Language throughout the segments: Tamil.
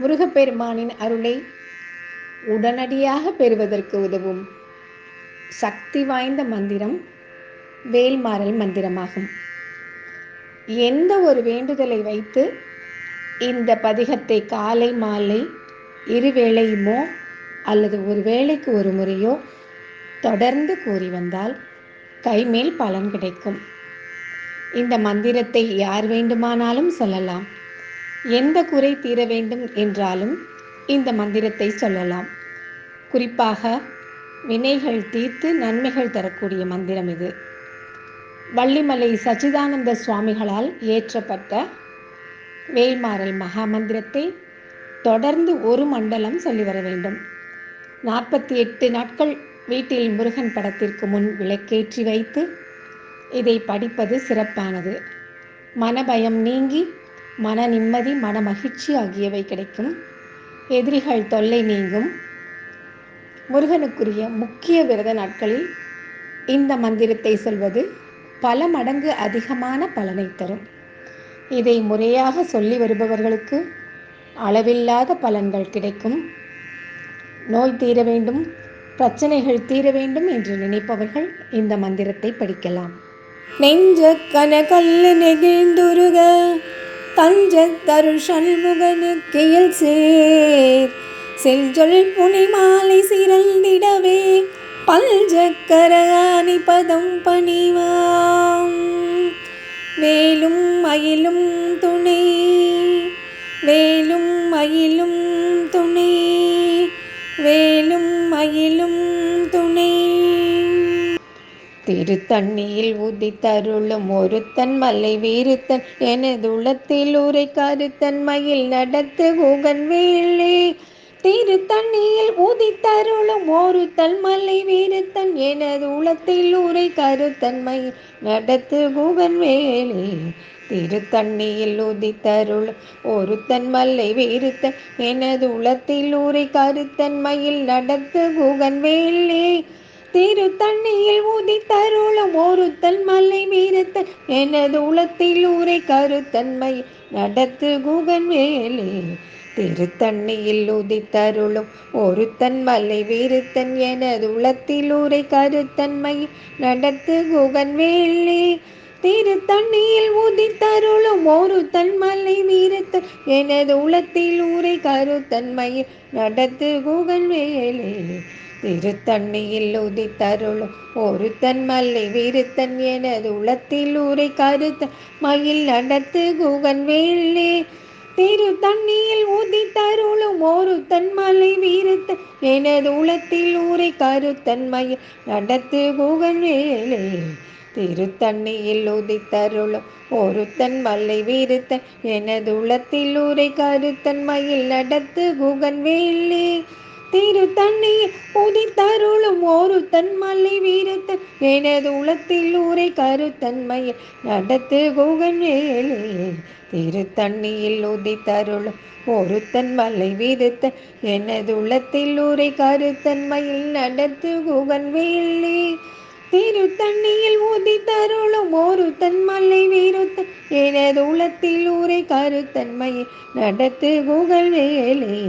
முருகப்பெருமானின் அருளை உடனடியாக பெறுவதற்கு உதவும் சக்தி வாய்ந்த மந்திரம் வேல்மாறல் மந்திரமாகும். எந்த ஒரு வேண்டுதலை வைத்து இந்த பதிகத்தை காலை மாலை இருவேளையுமோ அல்லது ஒரு வேளைக்கு ஒரு முறையோ தொடர்ந்து கூறி வந்தால் கைமேல் பலன் கிடைக்கும். இந்த மந்திரத்தை யார் வேண்டுமானாலும் சொல்லலாம். எந்த குறை தீர வேண்டும் என்றாலும் இந்த மந்திரத்தை சொல்லலாம். குறிப்பாக வினைகள் தீர்த்து நன்மைகள் தரக்கூடிய மந்திரம் இது. வள்ளிமலை சச்சிதானந்த சுவாமிகளால் இயற்றப்பட்ட வேல்மாறல் மகா மந்திரத்தை தொடர்ந்து ஒரு மண்டலம் சொல்லி வர வேண்டும். நாற்பத்தி எட்டு நாட்கள் வீட்டில் முருகன் படத்திற்கு முன் விளக்கேற்றி வைத்து இதை படிப்பது சிறப்பானது. மனபயம் நீங்கி மன நிம்மதி மன மகிழ்ச்சி ஆகியவை கிடைக்கும். எதிரிகள் தொல்லை நீங்கும். முருகனுக்குரிய முக்கிய விரத நாட்களில் இந்த மந்திரத்தை சொல்வது பல மடங்கு அதிகமான பலனை தரும். இதை முறையாக சொல்லி வருபவர்களுக்கு அளவில்லாத பலன்கள் கிடைக்கும். நோய் தீர வேண்டும் பிரச்சனைகள் தீர வேண்டும் என்று நினைப்பவர்கள் இந்த மந்திரத்தை படிக்கலாம். நெஞ்ச கனகல்லு நெகிழ்ந்துருக தஞ்ச தருள் சண்முகனுக்கியல் சேர். செல்ஜொல் புனிமாலை சிறந்திடவே பல்ஜக்கரகாணி பதம் பணிவாம். வேலும் மயிலும் துணை வேலும் மயிலும் துணை வேலும் மயிலும் திருத்தண்ணியில் தருளும் ஒருத்தன் மலை வீருத்தன் எனது உளத்தில் உரை கருத்தன் மயில் நடத்து குகன் வேலே திருத்தண்ணியில் உதித்தருளும் ஒருத்தன் மலை வீருத்தன் எனது உளத்தில் உரை கருத்தன் மயில் நடத்து குகன் வேலே திருத்தண்ணியில் உதித்தருளும் ஒருத்தன் மல்லை வீருத்தன் எனது உளத்தில் ஊரை கருத்தன் மயில் நடத்து குகன் வேலே திருத்தண்ணியில் உதித்தருளும் ஒருத்தன் மலை வீரத்தன் எனது உளத்தில் ஊரை கருத்தன்மை நடத்து குகன் வேலே திருத்தண்ணியில் உதித்தருளும் ஒருத்தன் மலை வீருத்தன் எனது உளத்தில் ஊரை கருத்தன்மை நடத்து குகன் வேலே திருத்தண்ணியில் உதித்தருளும் ஒரு தன்மலை வீரத்தன் எனது உளத்தில் ஊரை கருத்தன்மையில் நடத்து குகன் வேலே திருத்தண்ணியில் உதித்தருளும் ஒரு தன்மலை வீருத்தன் எனது உளத்தில் ஊரை கருத்த மயில் நடத்து குகன் வேலே திரு தண்ணியில் உதித்தருளும் ஒரு தன்மலை வீரத்தன் எனது உளத்தில் ஊரை கருத்தன்மையில் நடத்து குகன் வேலே திருத்தண்ணியில் உதித்தருளும் ஒருத்தன் மல்லை வீருத்தன் எனது உளத்தில் ஊரை கருத்தன் மயில் நடத்து குகன் வேலே திரு திருத்தண்ணியில் உதித்தருளும் ஒரு மல்லை வீரத்தன். எனது உளத்தில் ஊரை கருத்தன் நடத்து குகன் வேலே திரு திருத்தண்ணியில் உதித்தருளும் ஒருத்தன் மலை வீரத்த எனது உளத்தில் ஊரை கருத்தன்மையில் நடத்து குகன் வேலே திரு திருத்தண்ணியில் உதித்தருளும் ஒரு தன் மலை வீருத்தன். எனது உளத்தில் ஊரை கருத்தன்மையில் நடத்து குகன் வேலே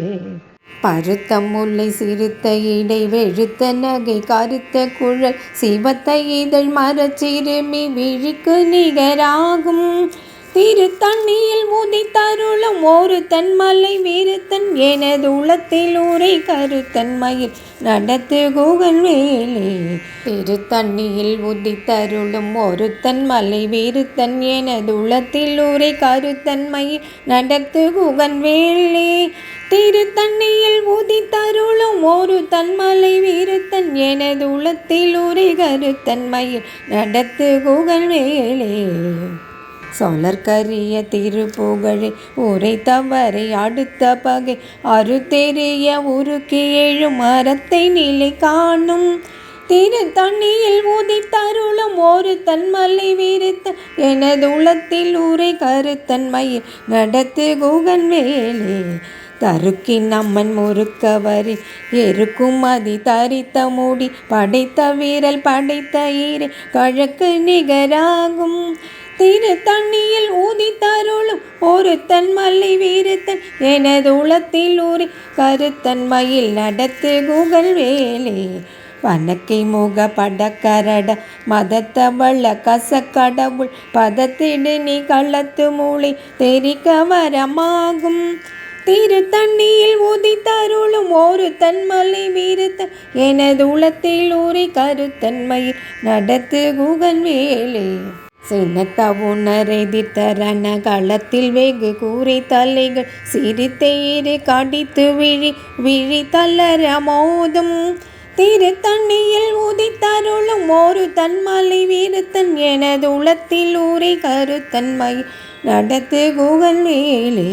பருத்த முல்லை சிறுத்த இடை வெழுத்த நகை கருத்த குழல் சிவத்த இதழ் மரச்சிறுமி விழிக்கு நிகராகும். திரு திருத்தண்ணியில் உதித்தருளும் ஒரு தன் மலை வீருத்தன். எனது உளத்தில் ஊரை கருத்தன் மயில் நடத்து குகன் வேலே. திருத்தண்ணியில் உதித்தருளும் ஒரு தன் மலை வீருத்தன். எனது உளத்தில் ஊரை கருத்தன் மயில் நடத்து கூகன் வேலே. திரு திருத்தண்ணியில் உதித்தருளும் ஒரு தன்மலை வீரத்தன். எனது உளத்தில் உரை கருத்தன்மையில் நடத்து குகன் வேலே. சொலற்கரிய திருப்புகழை உரை தவறை அடுத்த பகை. அறுத்தெறிய உருக்கி எழும் மரத்தை நிலை காணும். திரு தண்ணியில் உதித்தருளும் ஒரு தன்மலை விரித்த எனது உளத்தில் உரை கருத்தன்மையில் நடத்து குகன் வேலே. தருக்கின் அம்மன் முறுக்கவரி எருக்கும் அதி தரித்த மூடி. படைத்த வீரல் படைத்த ஈரை. கழக்கு நிகராகும். திரு தண்ணியில் ஊதி தருளும் ஒருத்தன் மல்லை வீரத்தன் எனது உளத்தில் ஊறி கருத்தன்மையில் நடத்து கூகல் வேலே. வனக்கை முக படக்கரட மதத்தவள கசக்கடவுள் பதத்திடு நீ கள்ளத்து மூளை தெரிக்க வரமாகும். திரு தண்ணியில் ஊதி தருளும் ஒரு தன்மலை வீரத்தன் எனது உளத்தில் ஊறி கருத்தன்மையில் நடத்து கூகன் வேலே. சின்னத்தவுணரெதிர்த்தரண களத்தில் வெகு கூறி தலைகள் சிரித்தேறு கடித்து விழி விழி தளர மோதும். திரு தண்ணியில் உதித்தருளும் ஒரு தன்மலை வீரத்தன் எனது உளத்தில் ஊரை கருத்தன்மை நடத்து குகன் மேலே.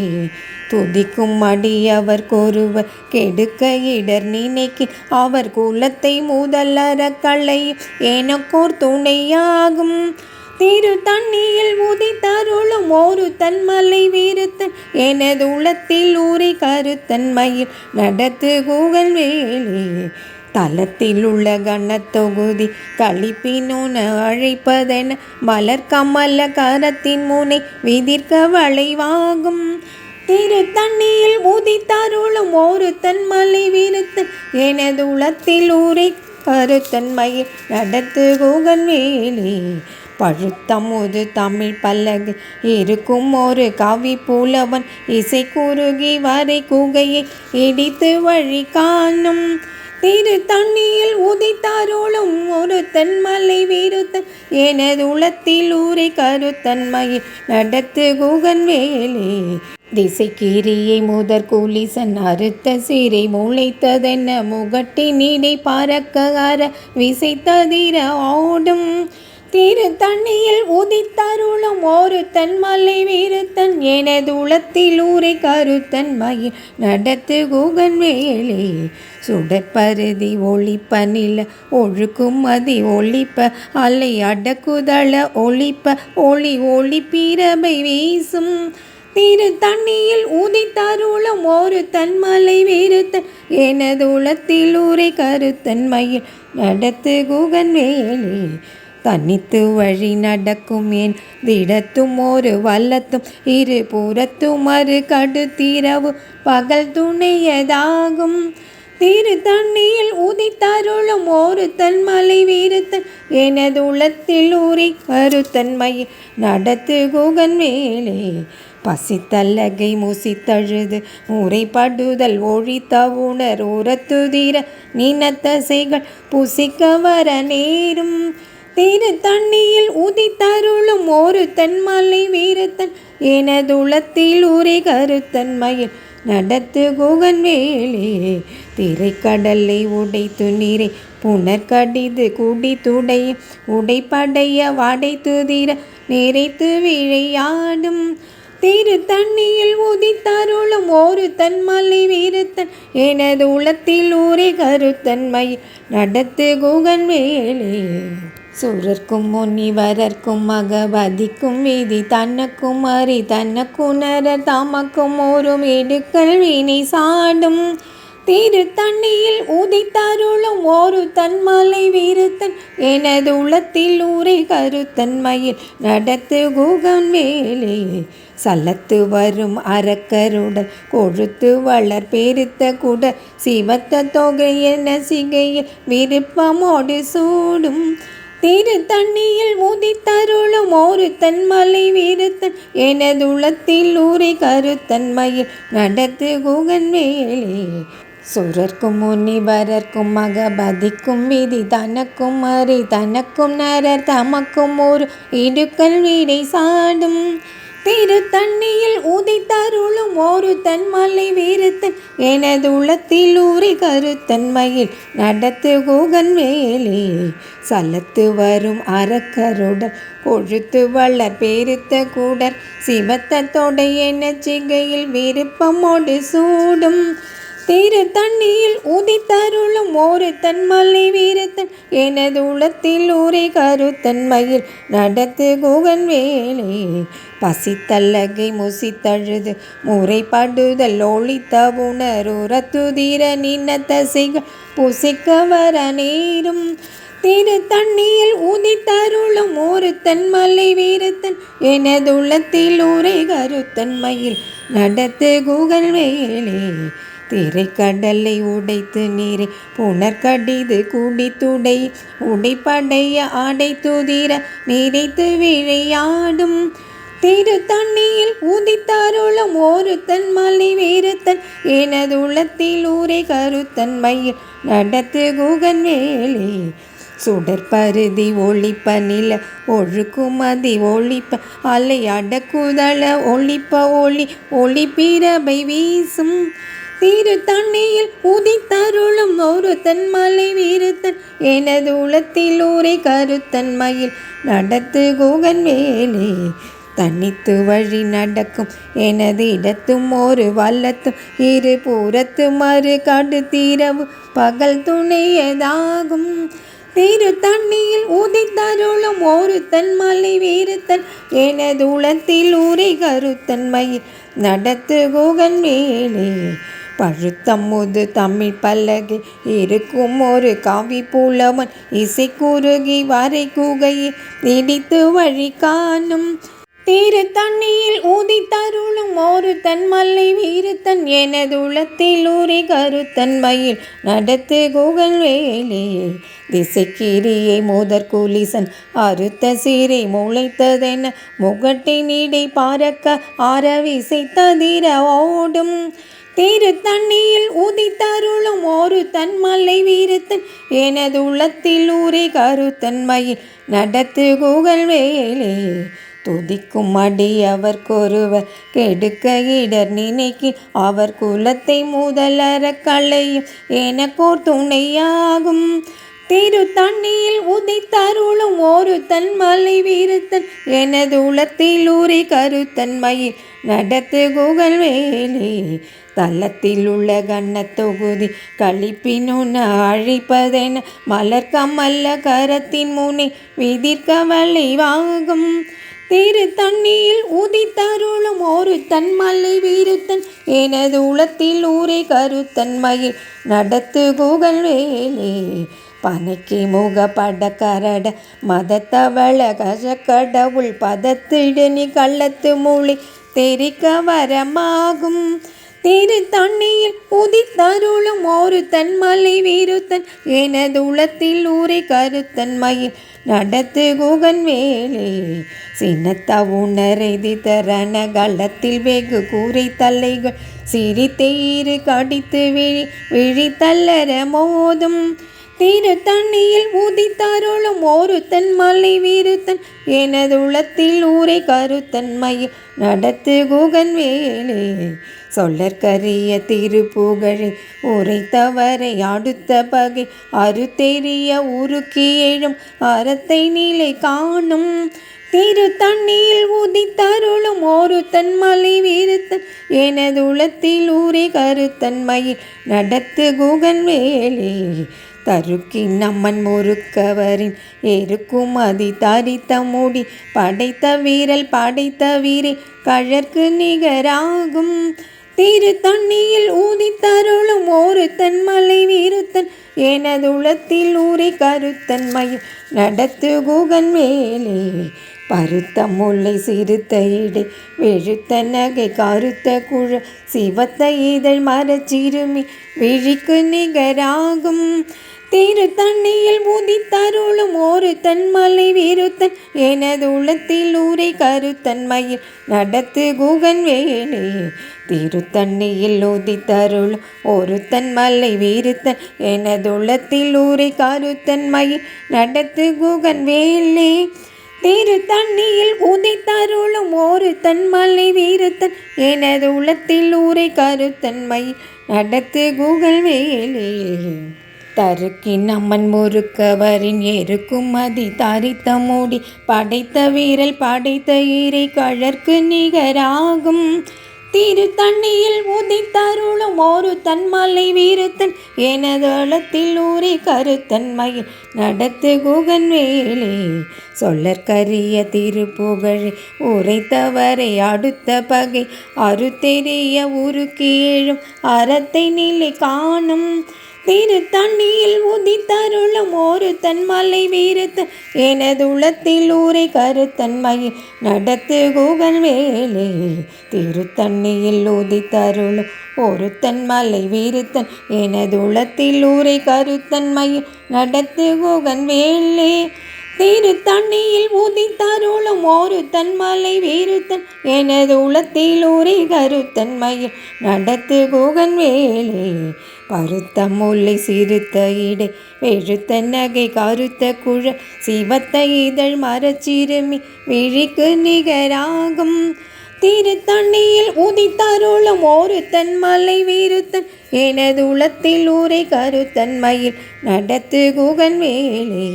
துதிக்கும் அடியவர் கொருவர் கெடுக்க இடர் நினைக்க அவர் குலத்தை முதலற களை எனக்கோர் துணையாகும். திரு தண்ணியில் ஊதி தருளும் ஒரு தன்மலை வீரத்தன். எனது உளத்தில் ஊறி கருத்தன்மையில் நடத்து கூகல் வேலே. தலத்தில் உள்ள கணத்தொகுதி கழிப்பினுன அழைப்பதென மலர் கமல கரத்தின் முனை விதிர்க்க வளைவாகும். திரு தண்ணியில் ஊதி தருளும் ஒரு தன்மலை வீரத்தன். எனது உளத்தில் ஊரை கருத்தன்மையில் நடத்து கூகன் வேலே. பழுத்தமுது தமிழ் பல்லகு. இருக்கும் ஒரு கவி புலவன் இசை குறுகி வரை குகையை இடித்து வழி காணும். திரு தண்ணியில் உதித்தாரோளும் ஒரு தன்மலை வீருத்தன். எனது உளத்தில் ஊரை கருத்தன்மையில் நடத்து குகன் வேலே. திசை கீரியை முதற் கூலிசன் அறுத்த சீரை முளைத்ததென்ன முகட்டினிடை பறக்க அற விசைத்ததிர ஓடும் திரு தண்ணியில் உதித்தருளும் ஒரு தன் மலை வீரத்தன் எனது உளத்தில் ஊரை கருத்தன் மயில் நடத்து குகன் வேலே சுடற்பருதி ஒளிப்ப நில ஒழுக்கும் மதி ஒளிப்ப அலை அடக்குதள ஒளிப்ப ஒளி ஒளி பிறபை வீசும். திரு தண்ணியில் உதித்தருளும் ஒரு தன்மலை வீரத்தன் எனது உளத்தில் ஊரை கருத்தன் மயில் நடத்து குகன் வேலே தனித்து வழி நடக்கும் என் திடத்தும் ஒரு வல்லத்தும் இரு புறத்தும் மறு கடுத்திரவு பகல் துணையதாகும் திரு தண்ணியில் உதித்தருளும் ஒரு தன்மலை வீரத்தன் எனது உளத்தில் ஊறி கருத்தன்மையில் நடத்து குகன் மேலே பசித்தல்லகை முசித்தழுது முறைப்படுதல் ஒழித்த உணர் உரத்துதிர நினத்தசைகள் புசிக்க வர நேரும் திரு தண்ணியில் உதித்தருளும் ஒரு தன்மலை வீரத்தன். எனது உளத்தில் கருத்தன் மயில். நடத்து குகன் வேலே திரைக்கடலை உடைத்து நீரை. புனர்கடிது குடி துடைய உடைப்படைய வாடைத்து தீர. நிறைத்து விழையாடும் திரு தண்ணியில் உதித்தருளும் ஒரு தன்மலை வீரத்தன். எனது உளத்தில் ஊரே கருத்தன்மையில் நடத்து குகன் வேலே சூரர்க்கும் முனிவரர்க்கும் மகவதிக்கும் வீதி தன்னக்கும் அறி தனக்குணரர் தமக்கும் ஓரும் இடுக்கள் வீணை சாடும். திரு தண்ணியில் உதித்தருளும் ஒரு தன்மலை வீருத்தன் எனது உளத்தில் ஊரை கருத்தன்மையில் நடத்து குகன் வேலே. சல்லத்து வரும் அரக்கருடன் கொழுத்து வளர் பெருத்த கூட சிவத்த தொகை என சிகையில் விருப்பமோடு சூடும். திரு தண்ணியில் உதித்தருளும் ஒரு தன்மலை வீரத்தன். எனது உளத்தில் ஊரை கருத்தன்மையில் நடத்து குகன் வேலே சுரர்க்கும் முனிவரர்க்கும் மகபதிக்கும் விதி தனக்கும் அறி தனக்கும் நரர் தமக்கும் ஒரு இடுக்கல் வீடை சாடும். திரு தண்ணியில் உதித்தருளும் ஒரு தன்மலை வீரத்தன் எனது உளத்தில் ஊறி கருத்தன்மையில் நடத்து குகன் வேலே சலத்து வரும் அறக்கருடன் கொழுத்து வளர் பெருத்த கூடர். சிவத்த தொடை என சிகையில் விருப்பமோடு சூடும். திரு தண்ணியில் உதித்தருளும் ஒரு தன் மலை வீரத்தன். எனது உளத்தில் ஊரை கருத்தன்மையில் நடத்து குகன் வேலே. பசித்தல்லகை முசித்தழுது முறைப்படுதல் ஒளித்த உணருரத்துதிர நின்ன தசைகள் புசிக்க வர நேரும். திரு தண்ணியில் உதித்தருளும் ஒருத்தன் மலை வீரத்தன். எனதுள்ளத்தில் ஊரை கருத்தன்மையில் நடத்து குகல் வேலே. திரைக்கடலை உடைத்து நீரை புனர்கடிது கூடி துடை உடைப்படைய ஆடை துதிர நீரைத்து விளையாடும் திரு தண்ணியில் உதித்தருளும் ஒருத்தன் மலை வீரத்தன் எனது உள்ளத்தில் ஊரை கருத்தன் மயில் நடத்து குகன் வேலே. சுடற்பருதி ஒளிப்ப நில ஒழுக்குமதி ஒளிப்ப அலை அடக்குதள ஒளிப்ப ஒளி ஒளி ஒளிப்பிரபை வீசும். திரு தண்ணியில் உதித்தருளும் ஒரு தன்மலை வீரத்தன். எனது உளத்தில் ஊரை கருத்தன் மயில். நடத்து குகன் வேலே தனித்து வழி நடக்கும். எனது இடத்தும் ஒரு வல்லத்தும். இரு பூரத்து மறு காடு தீரவு. பகல் துணையதாகும். திரு தண்ணியில் உதித்தருளும் ஒரு தன் மலை வீரத்தன். எனது உளத்தில் ஊரை கருத்தன்மையில் நடத்து குகன் வேலே பழுத்தமுது தமிழ் பல்லகை இருக்கும் ஒரு காவி புலவன் இசை குறுகி வரை குகையை நீடித்து வழி காணும். திரு தண்ணியில் ஊதி தருளும் ஒரு தன் மல்லை வீருத்தன் எனது உளத்தில் ஊறி கருத்தன் மயில் நடத்து குகன் வேலே. திசைக்கிரியை முதற் கூலிசன் அறுத்த சீரை முளைத்ததென முகட்டை நீடை பாரக்க ஆரவிசை ததிர ஓடும். திரு தண்ணியில் உதித்தருளும் ஒரு தன் மலை வீரத்தன். எனது உள்ளத்தில் ஊரை கருத்தன்மையில் நடத்து குகல் வேலே. துதிக்கும் அடி அவர் கொருவர் கெடுக்க இடர் நினைக்கி அவர் குலத்தை முதலற களையும். எனக்கோர் துணையாகும். திரு தண்ணியில் உதித்தருளும் ஒரு தன் மலை வீரத்தன். எனது உளத்தில் ஊரை கருத்தன்மையில் நடத்து குகல் வேலே. தள்ளத்திலுள்ள உள்ள கண்ண கழிப்பினுன அழிப்பதென மலர் கமல்ல கரத்தின் முனை விதிர்கவலை வளைவாகும் திரு தண்ணியில் உதித்தருளும் ஒரு தன் மலை வீருத்தன் எனது உளத்தில் ஊரை கருத்தன்மையில் நடத்து குகல் வேலே. பனைக்கு முகப்பட கரட மதத்தவள கசக்கடவுள் பதத்திடு நீ கள்ளத்து மூளை தெரிக்க வரமாகும். திரு தண்ணியில் உதித்தருளும் ஒரு தன் மலை வீருத்தன். எனது உளத்தில் ஊரை கருத்தன்மையில் நடத்து குகன் வேலே. சின்னத்த உணரைதி தரண களத்தில் வெகு கூரை தலைகள் சிரித்தெயிறு கடித்து விழி விழி தள்ளர மோதும். திரு தண்ணியில் உதித்தருளும் ஒரு தன் மலை வீருத்தன். எனது உளத்தில் ஊரை கருத்தன்மையில் நடத்து குகன் வேலே. சொல்லற்கரிய திருப்புகழை உரைத்தவரை அடுத்த பகை அறுத்தெறிய உருக்கி எழும் அறத்தை நிலை காணும். திரு தண்ணியில் உதித்தருளும் ஒரு தன்மலை எனது உளத்தில் ஊரை கருத்தன்மையில் நடத்து குகன் வேலே. தருக்கி நம்மன் முறுக்கவரின் எருக்கும் அதி தரித்த மூடி படைத்த வீரல் படைத்த வீரை கழற்கு நிகராகும். திரு தண்ணியில் ஊதித்தருளும் ஒரு தன் மலை வீருத்தன். எனது உளத்தில் ஊரை கருத்தன்மையில் நடத்து குகன் மேலே. பருத்த முல்லை சிறுத்த இடை வெழுத்த நகை கருத்த குழ சிவத்த இதழ் மரச்சிறுமி. விழிக்கு நிகராகும் திரு தண்ணியில் உதித்தருளும் ஒரு தன் மலை வீருத்தன். எனது உளத்தில் ஊரை கருத்தன்மையில் நடத்து குகன் வேலே. திருத்தண்ணியில் உதித்தருளும் ஒரு தன் மலை வீருத்தன். எனது உளத்தில் ஊரை கருத்தன்மையில் நடத்து குகன் வேலே. திரு தண்ணியில் உதித்தருளும் ஒரு தன் மலை வீரத்தன். எனது உளத்தில் ஊரை கருத்தன்மை நடத்து குகல் வேலே. தருக்கின் அம்மன் முறுக்கவரின் எருக்கும் மதி தரித்த மூடி படைத்த வீரல் படைத்த ஈரை கழற்கு நிகராகும். திரு தண்ணியில் உதித்தருளும் ஒரு தன்மலை வீரத்தன் எனதளத்தில் ஊரை கருத்தன்மையில் நடத்து குகன் வேலே. சொல்லற்கரிய திருப்புகழை உரைத்தவரை அடுத்த பகை அறுத்தெறிய உருக்கி எழும் அறத்தை நிலை காணும். திரு தண்ணியில் உதித்தருளும் ஒரு தன்மலை வீரத்தன் எனது உளத்தில் ஊரை கருத்தன்மையில் நடத்து குகன் வேலே. திருத்தண்ணியில் உதித்தருளும் ஒரு தன்மலை வீரத்தன். எனது உளத்தில் ஊரை கருத்தன்மையில் நடத்து குகன் வேலே. திரு தண்ணியில் உதித்தருளும் ஒரு தன்மலை வீருத்தன். எனது உளத்தில் ஊரை கருத்தன்மையில் நடத்து குகன் வேலே. பருத்த முல்லை சிறுத்த இடை வெழுத்த நகை கருத்த குழ சிவத்த இதழ் மரச்சிறுமி விழிக்கு நிகராகும். திருத்தண்ணியில் உதித்தருளும் ஒருத்தன் மலை வீருத்தன் எனது உளத்தில் ஊரை கருத்தன்மையில் நடத்து குகன் வேலே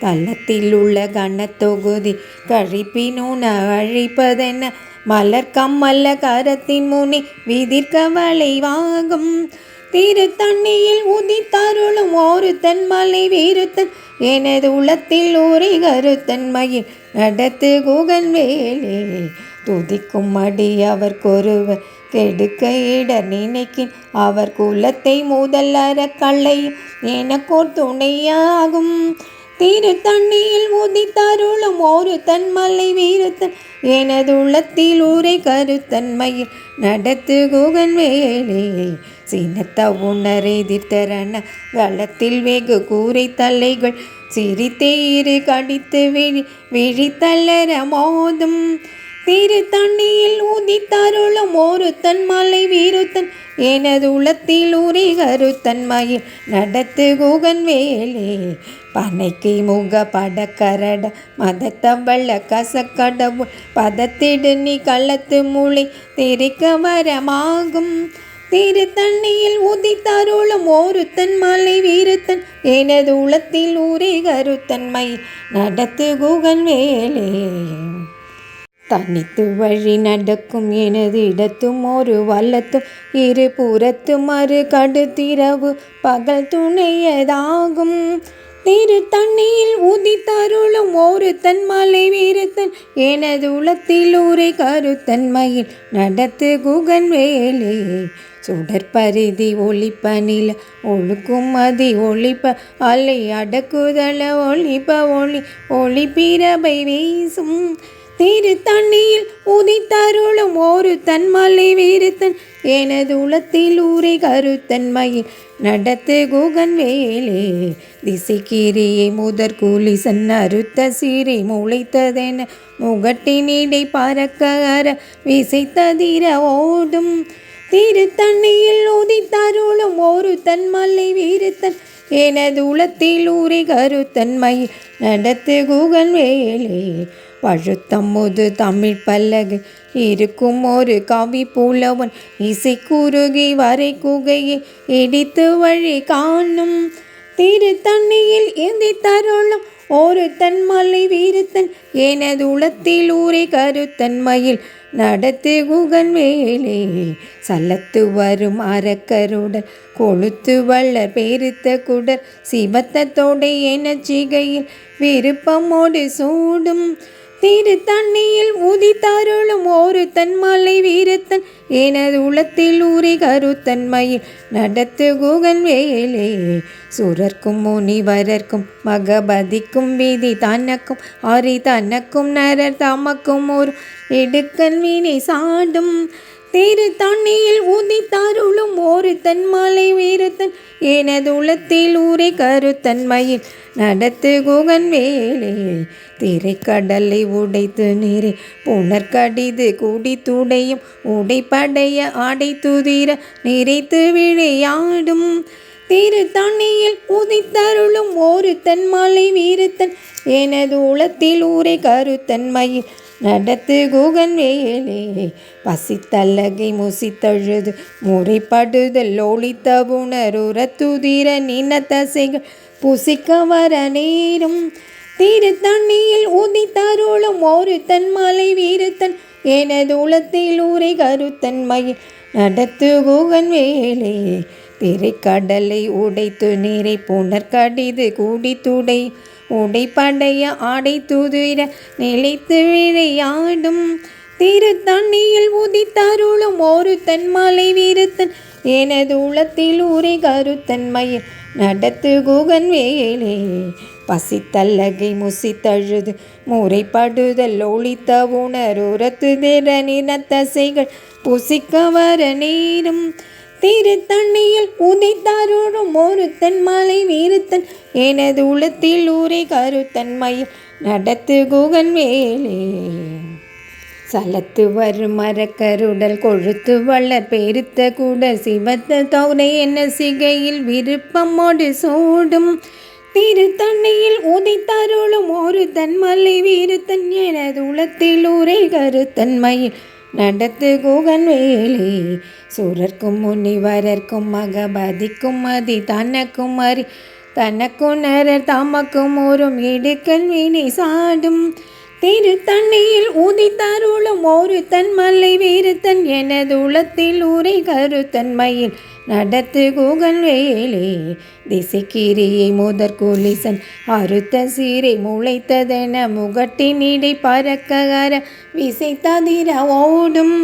தள்ளத்தில் உள்ள கணத்தொகுதி கழிப்பினுன அழிப்பதென மலர் கம்மல்ல கரத்தின் முனி விதிர்க்க வளைவாகும். திரு தண்ணியில் உதித்தருளும் ஒரு தன்மலை வீருத்தன். எனது உளத்தில் ஊரை கருத்தன் மயில் நடத்து குகன் வேலே. துதிக்கும் அடி அவர் கொருவர் கெடுக்க இட நினைக்கின். அவர் குலத்தை முதல் அறக்கல்லை எனக்கோர் துணையாகும். திரு தண்ணியில் உதித்தருளும் ஒரு தன்மலை வீரத்தன். எனது உள்ளத்தில் ஊரை கருத்தன்மையில் நடத்து குகன் வேலே. சினத்த உணரெதிர்த்தரண களத்தில் வெகு கூரை தலைகள் சிரித்தே கடித்து விழி விழித்தள்ளர மோதும். திரு தண்ணியில் உதித்தருளும் ஒரு தன்மலை வீருத்தன். எனது உளத்தில் உரை கருத்தன் மயில் நடத்து குகன் வேலே. பனைக்கு முக படக்கரட மதத்தவள்ள கசக்கடவுள். பதத்திடு நீ கள்ளத்து மூளை திரிக்க வரமாகும். திரு தண்ணியில் உதித்தருளும் ஒரு மலை வீரத்தன். எனது உளத்தில் ஊரே கருத்தன்மை நடத்து குகன் வேலே தனித்து வழி நடக்கும் எனது இடத்தும் ஒரு வல்லத்தும். இரு புறத்தும் மறு கடுத்திரவு. பகல் துணையதாகும். திரு தண்ணியில் உதித்தருளும் ஒரு தன்மலை வீரத்தன். எனது உளத்தில் ஊரை கருத்தன் மயில். நடத்து குகன் வேலே. சுடற்பரிதி ஒளிப்பனில ஒழுக்கும் மதி ஒளிப்ப. அலை அடக்குதல ஒளிப்ப ஒளி. ஒளி பிறபை வீசும். திரு தண்ணியில் உதித்தருளும் ஒரு தன்மலை வீரத்தன். எனது உளத்தில் ஊரை கருத்தன்மையில் நடத்து குகன் வேலே. திசைக்கீரியை முதற் கூலிசன் அறுத்த சீரை முளைத்ததென முகட்டினிடை பறக்க அற விசைத்ததிர ஓடும். திருத்தண்ணியில் உதித்தருளும் ஒரு தன் மல்லை வீருத்தன். எனது உளத்தில் ஊரை கருத்தன்மை. நடத்து குகன் வேலே. பழுத்தமுது தமிழ் பல்லகு. இருக்கும் ஒரு கவி புலவன் இசை குறுகி வரை குகையை இடித்து வழி காணும். திரு தண்ணியில் ஏந்தி தருளும் ஒரு தன்மலை வீரத்தன் எனது உளத்தில் ஊரை கருத்தன்மையில் நடத்து குகன் வேலே சல்லத்து வரும் அறக்கருடன் கொளுத்து வள்ளர் பெருத்த குடர் சிவத்தத்தோடு எனச்சிகையில் விருப்பமோடு சூடும் திரு தண்ணியில் உதித்தருளும் ஒரு தன் மலை வீரத்தன். எனது உளத்தில் ஊறி கருத்தன்மையில் நடத்து குகன் வேலே. சுரர்க்கும் முனிவரர்க்கும் மகபதிக்கும் வீதி தனக்கும் அரி தனக்கும் நரர் தமக்கும் ஒரு எடுக்கன் வினை சாடும் தேரு தண்ணியில் உதித்தருளும் ஒரு தன்மலை வீரத்தன். எனது உளத்தில் ஊரை கருத்தன்மையில் நடத்து குகன் வேலே திரைக்கடலை உடைத்து நீரே. புனர்கடிது கூடி துடையும் உடைப்படைய ஆடை துதிர நிறைத்து விளையாடும். திரு தண்ணியில் உதித்தருளும் ஒரு தன்மாலை வீரத்தன். எனது உளத்தில் ஊரை கருத்தன்மையில் நடத்து குகன் வேலே. பசித்தல்லகை முசித்தழுது முறைப்படுதல் ஒளித்த உணருற துதிர நினத்தசைகள் புசிக்க வர நேரும். திரு தண்ணியில் உதித்தருளும் ஒரு தன்மலை வீருத்தன் எனது உளத்தில் ஊரை கருத்தன் மயில். நடத்து குகன் வேலே. திரைக்கடலை உடைத்து நீரை புனர் கடிது கூடி துடை உடைப்படைய ஆடை துதிர நிலைத்து விளையாடும் திருத்தண்ணியில் உதித்தருளும் ஒரு தன்மலை வீரத்தன். எனது உளத்தில் உரை கருத்தன்மையில் நடத்து குகன் வேலே. பசித்தல்லகை முசித்தழுது. முறைப்படுதல் ஒளித்த உணருரத்து திறனின தசைகள் புசிக்க வர நேரும். திருத்தண்ணியில் உதித்தருளும் ஒருத்தன் மாலை வீருத்தன். எனது உளத்தில் ஊரை கருத்தன் மயில் நடத்து குகன் வேலே சலத்து வரும் மரக்கருடல் கொழுத்து வளர் பெருத்த கூட சிவத்த தௌரை என்ன சிகையில் விருப்பமோடு சூடும். திரு தண்ணியில் உதித்தருளும் ஒரு தன்மலை வீருத்தன். எனது உளத்தில் ஊரை கருத்தன்மையில் நடத்து குகன் வேலி. சூரர்க்கும் முனிவரர்க்கும் மகபதிக்கும் மதி தனக்கும் அறி தனக்கும் நரர் தமக்கும் ஒரு இடுக்கல் வினை சாடும். திருத்தண்ணியில் ஊதித்தருளும் ஒரு தன் மலை மல்லை தன் எனது உளத்தில் உரை கருத்தன்மையில் நடத்து குகன் வேலே. திசைக்கிரியை முதற் கூலிசன் அறுத்த சீரை முளைத்ததென முகட்டினிடை பறக்க அற விசை ததிர ஓடும்.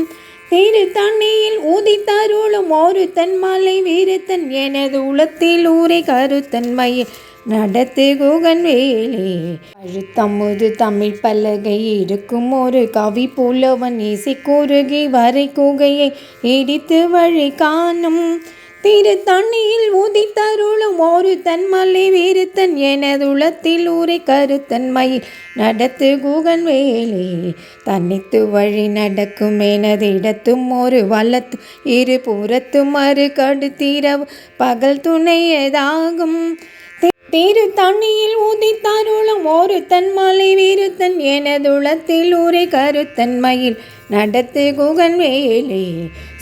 திரு தண்ணியில் உதித்தருளும் ஒரு தன் மாலை வீரத்தன் எனது உளத்தில் ஊரை கருத்தன்மையில் நடத்து குகன் வேலே. அழுத்தமுது தமிழ் பலகை இருக்கும் ஒரு கவி புலவன் இசை கூறுகி வரை குகையை இடித்து வழி காணும். திரு தண்ணியில் உதித்தருளும் ஒரு தன்மலை வீரத்தன் எனது உளத்தில் ஊரை கருத்தன்மையில் நடத்து குகன் வேலே. தன்னித்து வழி நடக்கும் எனது இடத்தும் ஒரு வல்லத்து இரு புறத்தும் மறு கடுத்திரவு பகல் துணையதாகும். திரு தண்ணியில் உதித்தருளும் ஒரு தன் மலை வீருத்தன் எனதுளத்தில் ஊரை கருத்தன் மயில். நடத்து குகன் வேலே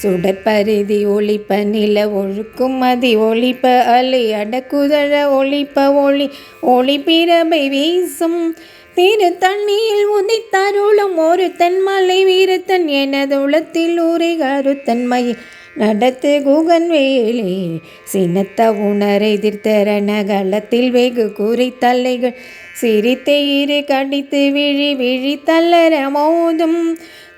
சுடற்பரிதி ஒளிப்ப நில ஒழுக்கும் மதி ஒளிப்ப அலை அடக்குதழ ஒளிப்ப ஒளி ஒளிப்பிரபை வீசும். திரு தண்ணியில் உதித்தருளும் ஒரு தன் மலை வீரத்தன் எனது உளத்தில் ஊரை கருத்தன் மயில். நடத்து குகன் வேலே சினத்த உணர் எதிர்த்தர நகலத்தில் வெகு கூறி தல்லைகள் சிரித்து இரு கடித்து விழி விழி தள்ளர மோதும்.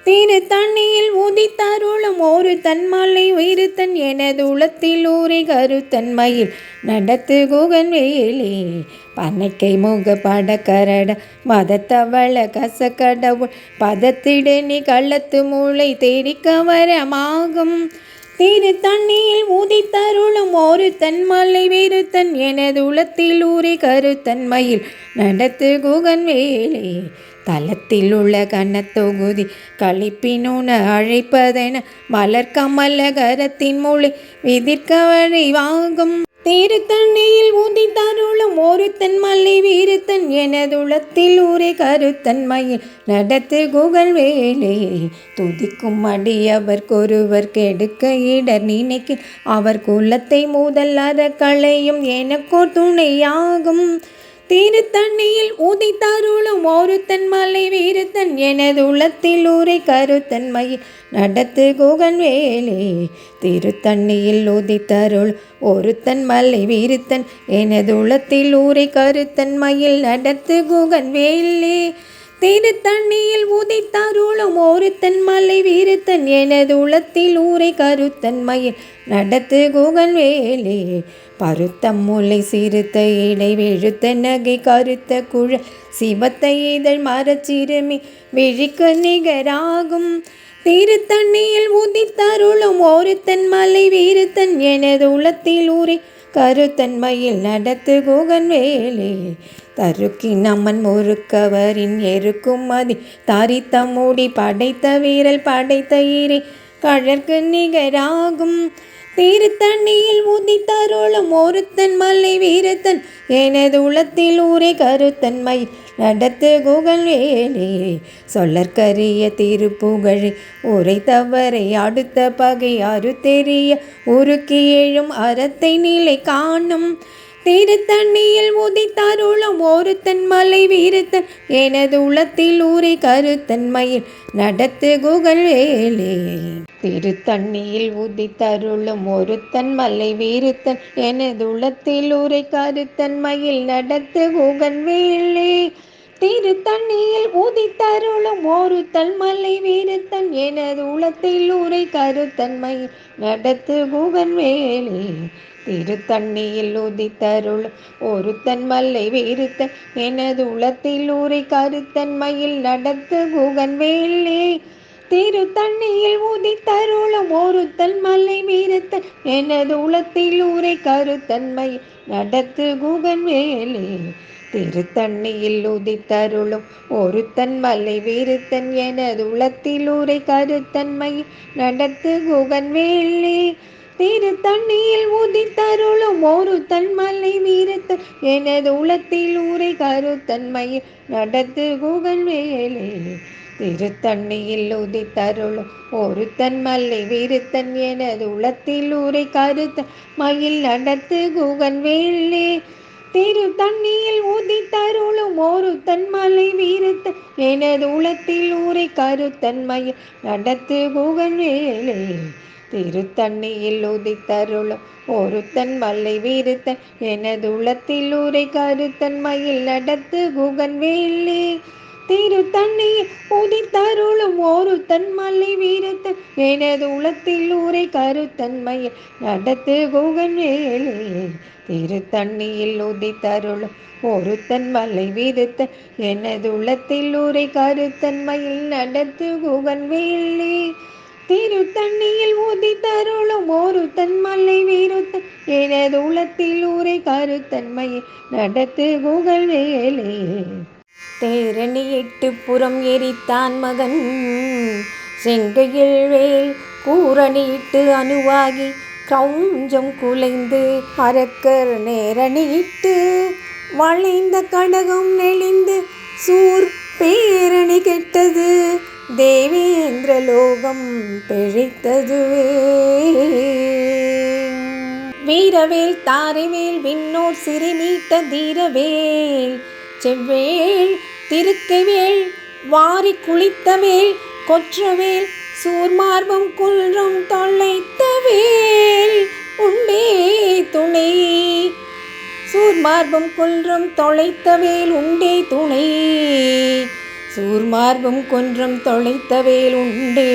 திரு தண்ணியில் உதித்தருளும் ஒரு தன்மலை உயிர்த்தன் எனது உளத்தில் ஊரை கருத்தன்மையில் நடத்து குகன் வேலே பனைக்கை முக பட கரட மதத்தவள கசக்கடவுள் பதத்திட நீ கள்ளத்து மூளை தெரிக்க வரமாகும் திரு தண்ணியில் உதித்தருளும் ஒரு தன்மலை வீருத்தன் எனது உளத்தில் ஊறி கருத்தன்மையில் நடத்து குகன் வேலே தலத்தில் உள்ள கண்ணத்தொகுதி கழிப்பினுன அழைப்பதென மலர் கமல கரத்தின் மொழி விதிர்க்க வழி வாங்கும் தீருத்தண்ணியில் ஊந்தி தருளும் ஒருத்தன் மல்லி வீருத்தன் எனதுளத்தில் ஊரே ஊரை கருத்தன்மையில் நடத்து குகழ் வேலே துதிக்கும் அடியவர்க்கொருவர் கெடுக்க இடர் நினைக்க அவர் குலத்தை மூதல்லாத களையும் எனக்கோ துணையாகும். தீரு திருத்தண்ணியில் உதித்தருளும் ஒரு மலை வீருத்தன் எனது உளத்தில் ஊரை கருத்தன் கருத்தன்மையில் நடத்து குகன் வேலே. திருத்தண்ணியில் உதித்தருள் ஒருத்தன் மலை வீருத்தன் எனது உளத்தில் ஊரை கருத்தன் மயில் நடத்து குகன் வேலே. திருத்தண்ணியில் உதித்தருளும் ஒருத்தன் மலை வீருத்தன் எனது உளத்தில் ஊரை கருத்தன் மயில் நடத்து குகன் வேலே. பருத்தம் முல்லை சிறுத்த இடை விழுத்த நகை கருத்த குழ சிவத்த இதழ் மரச்சிறுமி விழிக்கு நிகராகும். திருத்தண்ணியில் உதித்தருளும் ஒருத்தன் மலை வீருத்தன் எனது உளத்தில் ஊரை கருத்தன்மையில் நடத்து குகன் வேலே. தருக்கி நம்மன் முறுக்கவரின் எருக்கும் மதி தாரித்த மூடி படைத்த வீரல் படைத்த ஈரை கழற்கு நிகராகும். திருத்தண்ணியில் ஊதித்தருளும் ஒருத்தன் மலை வீரத்தன். எனது உளத்தில் ஊரை கருத்தன்மை நடத்து குகல் வேலே. சொல்லற்கரிய திருப்புகழை. உரை தவறை அடுத்த பகை அறுத்தெறிய. உருக்கி எழும் அறத்தை நிலை காணும். திருத்தண்ணியில் உதித்தருளும் ஒருத்தன் மலை வீரத்தன். எனது உளத்தில் ஊரை கருத்தன்மையில் நடத்து குகல் வேலே. திருத்தண்ணியில் உதித்தருளும் ஒருத்தன் மலை வீரத்தன். எனது உளத்தில் ஊரை கருத்தன்மையில் நடத்து குகன் வேலே. திருத்தண்ணியில் உதித்தருளும் ஒரு தன்மலை வீரத்தன். எனது உளத்தில் ஊரை கருத்தன்மையில் நடத்து குகன்வேலே திருத்தண்ணியில் உதித்தருள் ஒரு தன்மல்லை வீருத்தன் எனது உளத்தில் ஊரை கருத்தன் மயில் நடத்து குகன் வேலே திருத்தண்ணியில் உதித்தருளும் ஒருத்தன் மல்லை வீரத்தன் எனது உளத்தில் ஊரை கருத்தன்மை நடத்து குகன் வேலே திருத்தண்ணியில் உதித்தருளும் ஒருத்தன் மலை வீரத்தன் எனது உளத்தில் ஊரை கருத்தன்மை நடத்து குகன் வேலே திரு திருத்தண்ணியில் உதித்தருளும் ஒரு தன்மலை வீரத்தன் எனது உளத்தில் ஊரை கருத்தன்மையில் நடத்து குகன் வேலே. திருத்தண்ணியில் உதித்தருளும் ஒரு தன்மல்லை விருத்தன். எனது உளத்தில் ஊரை கருத்தன் மயில் நடத்து குகன் வேலே. திரு திருத்தண்ணியில் உதித்தருளும் ஒரு தன்மலை வீரத்தன். எனது உளத்தில் ஊரை கருத்தன் மயில் நடத்து குகன் வேலே. திருத்தண்ணியில் உதித்தருளும் ஒருத்தன் மல்லை வீருத்தன் எனது உளத்தில் ஊரை கருத்தன் மயில் நடத்து குகன் வேலி திருத்தண்ணியில் உதித்தருளும் ஒருத்தன் மல்லை வீரத்தன் எனது உளத்தில் ஊரை கருத்தன்மையில் நடத்து குகன் வேலி திருத்தண்ணியில் உதித்தருளும் ஒருத்தன் மலை வீரத்தன் எனது உளத்தில் ஊரை கருத்தன்மையில் நடத்து குகன் வேலி திருத்தண்ணியில் உதித்தருளும் ஒருத்தன் மலை வீருத்தன். எனது உளத்தில் ஊரை கருத்தன்மையில் நடத்து புகழ் வேலே தேரணியிட்டு புறம் எரித்தான் மகன். செங்கையில் வேல் கூரணியிட்டு அணுவாகி கவுஞ்சம் குலைந்து அரக்கர் நேரணியிட்டு வளைந்த கடகம் நெளிந்து சூர் பேரணி கெட்டது. தேவேந்திரலோகம் பிழைத்ததுவே வீரவேல் தாரைவேல் விண்ணோர் சிறுமீட்ட தீரவேல் செவ்வேல் திருக்கைவேல் வாரி குளித்தவேல் கொற்றவேல் சூர்மார்பம் குன்றம் தொலைத்தவேல் உண்டே துணை. சூர்மார்பம் குன்றம் தொலைத்தவேல் உண்டே துணை. சூர்மார்பம் தொலைத்த வேல் உண்டே.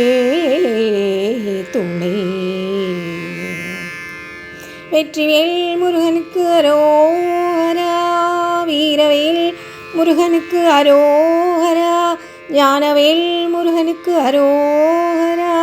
துணை. வெற்றிவேல் முருகனுக்கு அரோஹரா வீரவேல் முருகனுக்கு அரோஹரா ஞானவேல் முருகனுக்கு அரோஹரா